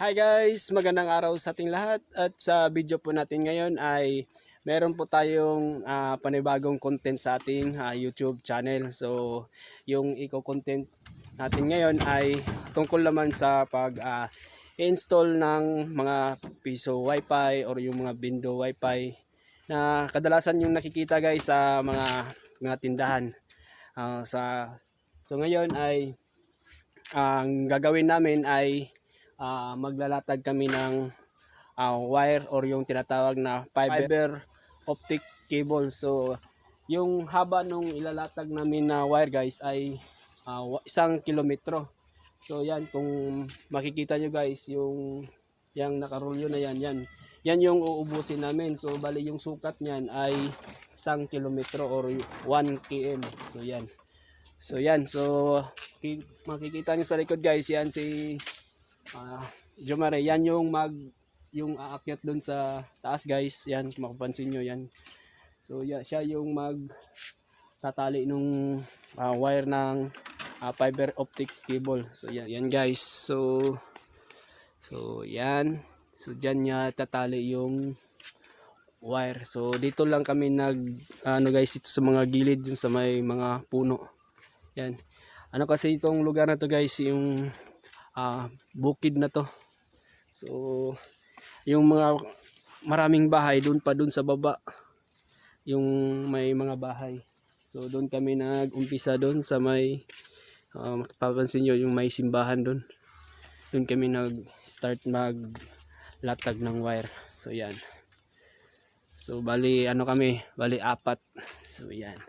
Hi guys, magandang araw sa ating lahat at sa video po natin ngayon ay meron po tayong ah, panibagong content sa ating ah, YouTube channel. So, yung eco-content natin ngayon ay tungkol naman sa pag ah, install ng mga piso wifi or yung mga bindo wifi na kadalasan yung nakikita guys sa mga mga tindahan. Ah, sa So ngayon ay ang gagawin namin ay ah, maglalatag kami ng ah, wire or yung tinatawag na fiber optic cable. So yung haba nung ilalatag namin na wire guys ay wa- isang kilometro. So yan kung makikita nyo guys yung yung nakarulyo na yan yan. Yan yung uubusin namin. So bali yung sukat niyan ay isang kilometro or 1 km. So yan. So yan, so ki- makikita nyo sa likod guys, yan si uh, Jomare, yan yung mag yung aakyat dun sa taas guys, yan kung mapapansin nyo yan. So yan, siya yung mag tatali nung ah, wire ng ah, fiber optic cable. So yan, yan guys. So so yan. So diyan niya tatali yung wire. So dito lang kami nag ano guys ito sa mga gilid yung sa may mga puno. Yan. Ano kasi itong lugar na to guys, yung ah, bukid na to. So, yung mga maraming bahay doon pa doon sa baba. Yung may mga bahay. So, doon kami nag-umpisa doon sa may uh, mapapansin nyo yung may simbahan doon. Doon kami nag-start mag-latag ng wire. So, yan. So, bali, ano kami, bali apat. So, yan.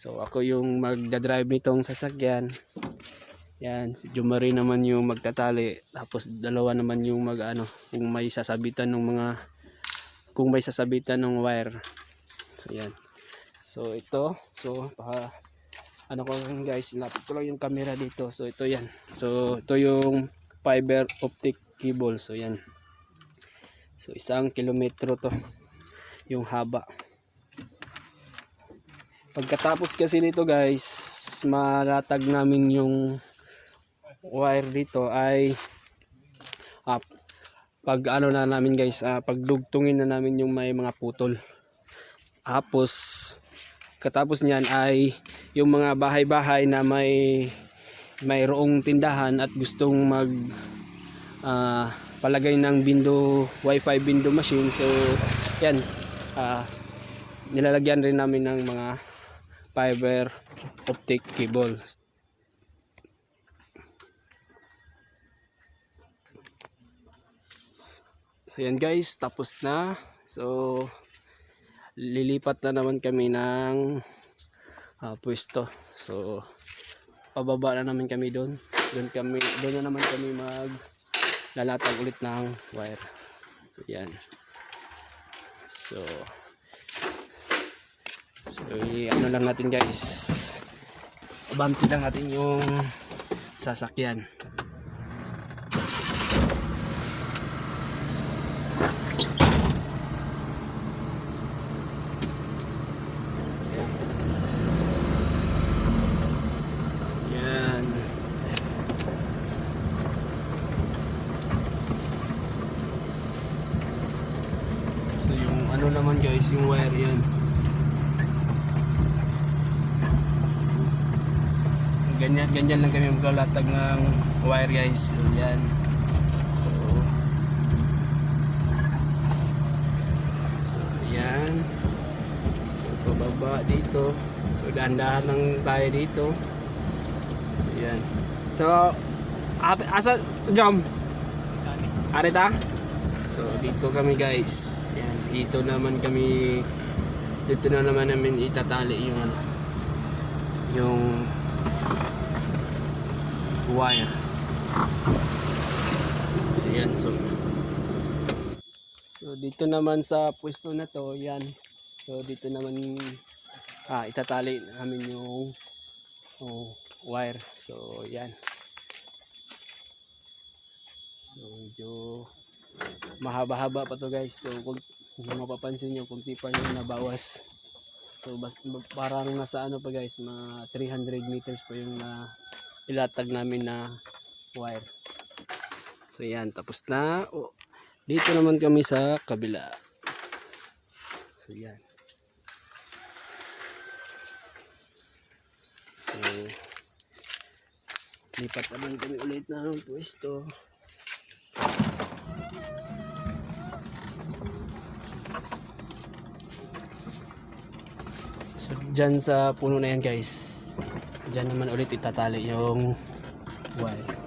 So ako yung magdadrive nitong sasakyan. Yan, si Jumari naman yung magtatali. Tapos dalawa naman yung mag ano, kung may sasabitan ng mga kung may sasabitan ng wire. So yan. So ito, so pa ano ko lang guys, lapit ko lang yung camera dito. So ito yan. So ito yung fiber optic cable. So yan. So isang kilometro to yung haba. Pagkatapos kasi nito guys, malatag namin yung wire dito ay ah, pag ano na namin guys, ah, pagdugtungin na namin yung may mga putol. Tapos katapos niyan ay yung mga bahay-bahay na may mayroong tindahan at gustong mag ah, palagay ng bindo wifi bindo machine so yan ah, nilalagyan rin namin ng mga fiber optic cable. So yan guys, tapos na. So lilipat na naman kami ng ah, pwesto. So pababa na naman kami doon. Doon kami doon na naman kami mag lalatag ulit ng wire. So yan. So So, ano lang natin guys. Abanti lang natin yung sasakyan. Yan. So yung ano naman guys, yung wire yan. So ganyan, ganyan lang kami maglalatag ng wire guys. So yan. So, so yan. So pababa dito. So dahan-dahan lang tayo dito. So yan. So asa jam? Arita? So dito kami guys. Yan, dito naman kami dito na naman namin itatali yung ano yung wire. So yan so So dito naman sa pwesto na to, yan. So dito naman ah itatali namin yung oh, wire. So yan. So medyo mahaba-haba pa to guys. So kung, kung mapapansin nyo, kunti pa yung nabawas. So bas, parang nasa ano pa guys, mga 300 meters pa yung na ilatag namin na wire. So yan, tapos na. Oh, dito naman kami sa kabila. So yan. So, lipat naman kami ulit ng pwesto. Dyan sa puno na yan guys. Dyan naman ulit itatali yung wire.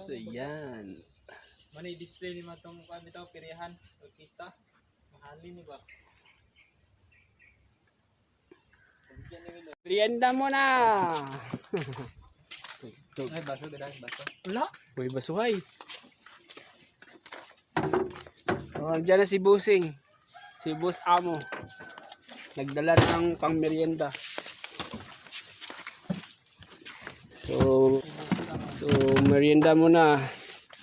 So yan. Mani display ni matong kuan bitaw pirihan o kita. Mahalin ni ba? Merienda mo na! Ay baso gada baso. Wala. Uy, basuhay. Oh, dyan na si Busing. Si Bus Amo. Nagdala ng pang merienda. So, so merienda mo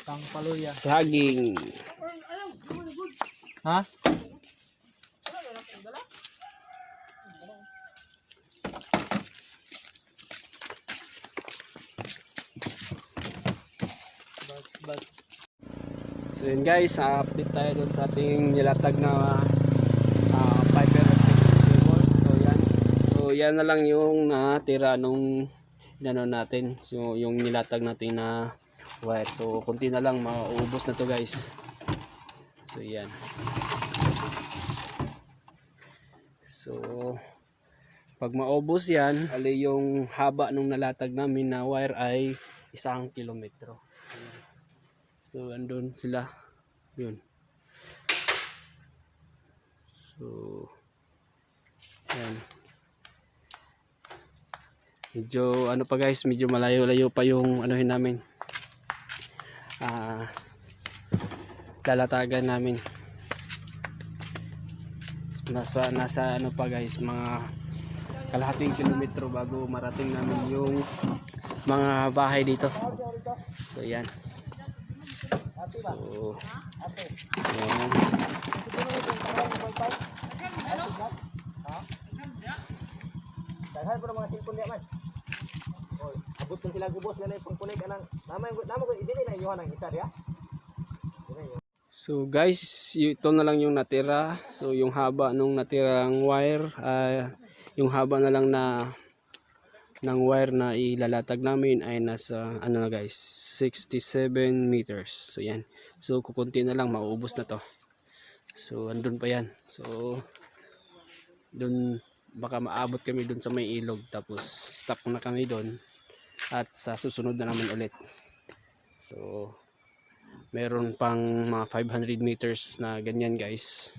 na. Pang paluya. Saging. Ha? Bas bas. So yun guys, update tayo dun sa ating nilatag na uh, fiber optic cable. So yan. So yan na lang yung natira nung ano natin. So yung nilatag natin na wire. So kunti na lang mauubos na to guys. So yan. So pag maubos yan, ali yung haba nung nalatag namin na wire ay isang kilometro. So, andun sila. Yun. So, yan. Medyo, ano pa guys, medyo malayo-layo pa yung anuhin namin. Lalatagan namin. Nasa, nasa ano pa guys, mga kalahating kilometro bago marating namin yung mga bahay dito. So, yan. So, yan. Daghan po ng mga cellphone niya man. Abot kung sila gubos ganay pang kunig anang namay namo ko dili na iyohan ang isa diya. So guys, ito na lang yung natira. So yung haba nung natirang wire, ah, yung haba na lang na ng wire na ilalatag namin ay nasa ano na guys, 67 meters. So yan. So kukunti na lang mauubos na to. So andun pa yan. So dun baka maabot kami dun sa may ilog tapos stop na kami dun at sa susunod na naman ulit. So meron pang mga 500 meters na ganyan guys.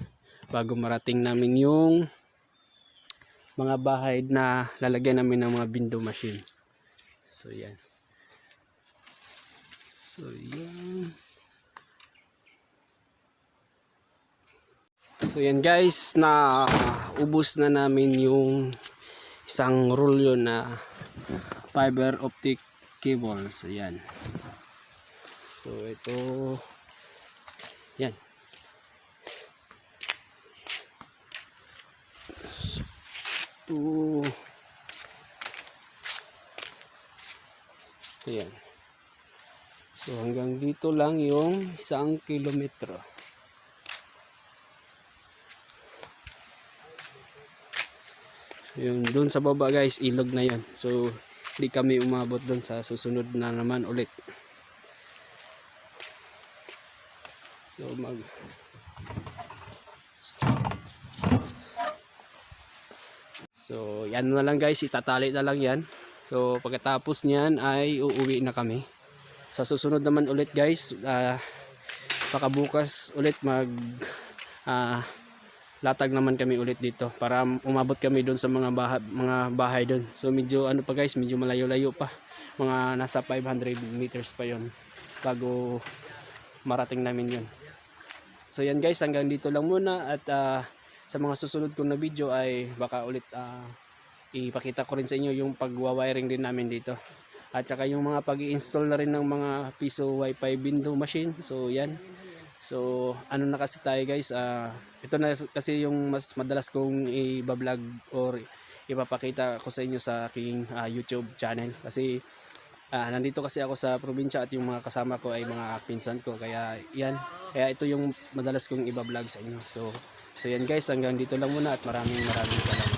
Bago marating namin yung mga bahay na lalagyan namin ng mga window machine. So yan. So yan. So yan guys. Na ubos na namin yung isang rolyo na fiber optic cable. So yan So ito yan. Ito Ayan. So hanggang dito lang yung isang kilometro. So yun, dun sa baba guys, ilog na yan. So hindi kami umabot dun sa susunod na naman ulit. So mag So yan na lang guys, itatali na lang yan. So pagkatapos niyan ay uuwi na kami. Sa susunod naman ulit guys, ah baka ulit mag ah, latag naman kami ulit dito para umabot kami doon sa mga bahay, mga bahay doon. So medyo ano pa guys, medyo malayo-layo pa. Mga nasa 500 meters pa yon bago marating namin yun. So yan guys, hanggang dito lang muna at ah, sa mga susunod kong na video ay baka ulit ah, ipakita ko rin sa inyo yung pagwa-wiring din namin dito. At saka yung mga pag install na rin ng mga piso wifi window machine. So yan. So ano na kasi tayo guys, ah, ito na kasi yung mas madalas kong i-vlog or ipapakita ko sa inyo sa aking ah, YouTube channel kasi ah, nandito kasi ako sa probinsya at yung mga kasama ko ay mga pinsan ko. Kaya yan kaya ito yung madalas kong i-vlog sa inyo. So so yan guys hanggang dito lang muna at maraming maraming salamat